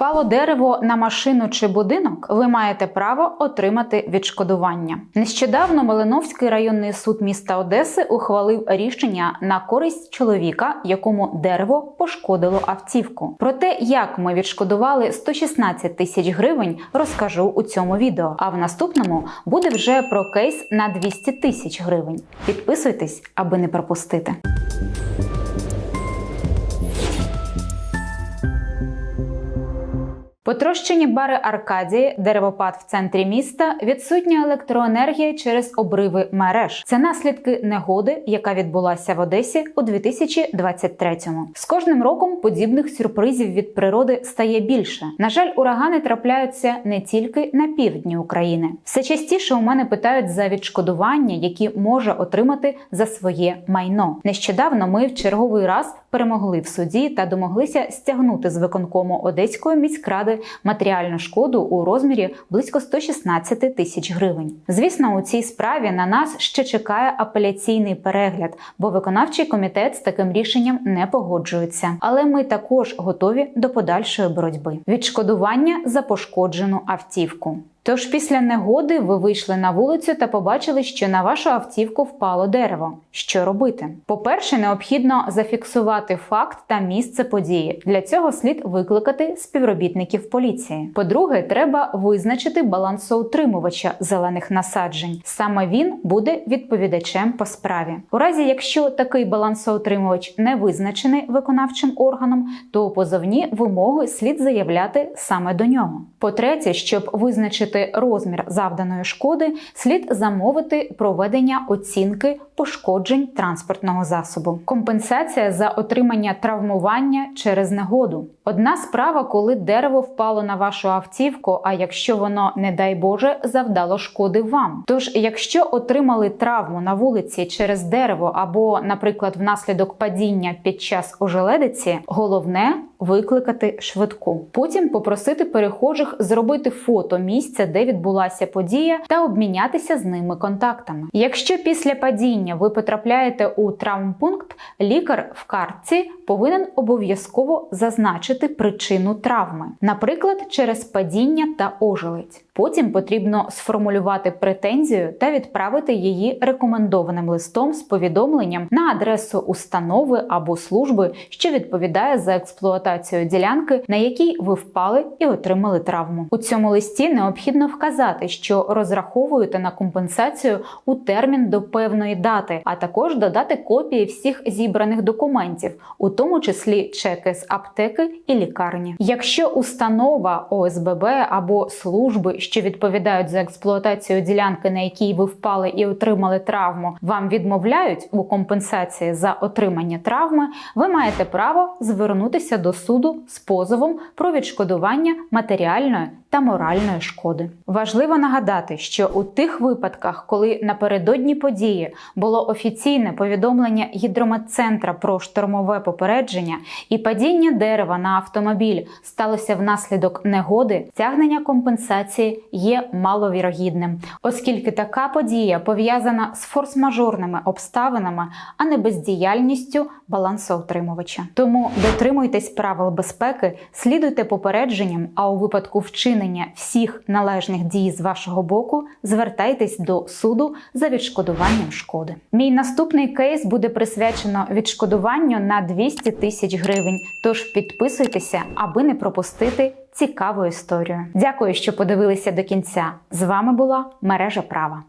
Впало дерево на машину чи будинок, ви маєте право отримати відшкодування. Нещодавно Малиновський районний суд міста Одеси ухвалив рішення на користь чоловіка, якому дерево пошкодило автівку. Про те, як ми відшкодували 116 тисяч гривень, розкажу у цьому відео. А в наступному буде вже про кейс на 200 тисяч гривень. Підписуйтесь, аби не пропустити. Потрощені бари Аркадії, деревопад в центрі міста, відсутня електроенергія через обриви мереж. Це наслідки негоди, яка відбулася в Одесі у 2023-му. З кожним роком подібних сюрпризів від природи стає більше. На жаль, урагани трапляються не тільки на півдні України. Все частіше у мене питають за відшкодування, які може отримати за своє майно. Нещодавно ми в черговий раз перемогли в суді та домоглися стягнути з виконкому Одеської міськради матеріальну шкоду у розмірі близько 116 тисяч гривень. Звісно, у цій справі на нас ще чекає апеляційний перегляд, бо виконавчий комітет з таким рішенням не погоджується. Але ми також готові до подальшої боротьби. Відшкодування за пошкоджену автівку. Тож після негоди ви вийшли на вулицю та побачили, що на вашу автівку впало дерево. Що робити? По-перше, необхідно зафіксувати факт та місце події. Для цього слід викликати співробітників поліції. По-друге, треба визначити балансоутримувача зелених насаджень. Саме він буде відповідачем по справі. У разі, якщо такий балансоутримувач не визначений виконавчим органом, то позовні вимоги слід заявляти саме до нього. По-третє, щоб визначити розмір завданої шкоди, слід замовити проведення оцінки пошкоджень транспортного засобу. Компенсація за отримання травмування через негоду. Одна справа, коли дерево впало на вашу автівку, а якщо воно, не дай Боже, завдало шкоди вам. Тож, якщо отримали травму на вулиці через дерево або, наприклад, внаслідок падіння під час ожеледиці, головне викликати швидку. Потім попросити перехожих зробити фото місця, де відбулася подія, та обмінятися з ними контактами. Якщо після падіння ви потрапляєте у травмпункт, лікар в картці повинен обов'язково зазначити причину травми, наприклад, через падіння та ожеледь. Потім потрібно сформулювати претензію та відправити її рекомендованим листом з повідомленням на адресу установи або служби, що відповідає за експлуатацію ділянки, на якій ви впали і отримали травму. У цьому листі необхідно вказати, що розраховуєте на компенсацію у термін до певної дати, а також додати копії всіх зібраних документів, у тому числі чеки з аптеки і лікарні. Якщо установа ОСББ або служби, що відповідають за експлуатацію ділянки, на якій ви впали і отримали травму, вам відмовляють у компенсації за отримання травми, ви маєте право звернутися до суду з позовом про відшкодування матеріальної та моральної шкоди. Важливо нагадати, що у тих випадках, коли напередодні події було офіційне повідомлення гідрометцентра про штормове попередження і падіння дерева на автомобіль сталося внаслідок негоди, стягнення компенсації є маловірогідним, оскільки така подія пов'язана з форс-мажорними обставинами, а не бездіяльністю балансоутримувача. Тому дотримуйтесь правил безпеки, слідуйте попередженням, а у випадку вчинення всіх належних дій з вашого боку звертайтесь до суду за відшкодуванням шкоди. Мій наступний кейс буде присвячено відшкодуванню на 200 тисяч гривень. Тож підписуйтеся, аби не пропустити цікаву історію. Дякую, що подивилися до кінця. З вами була мережа права.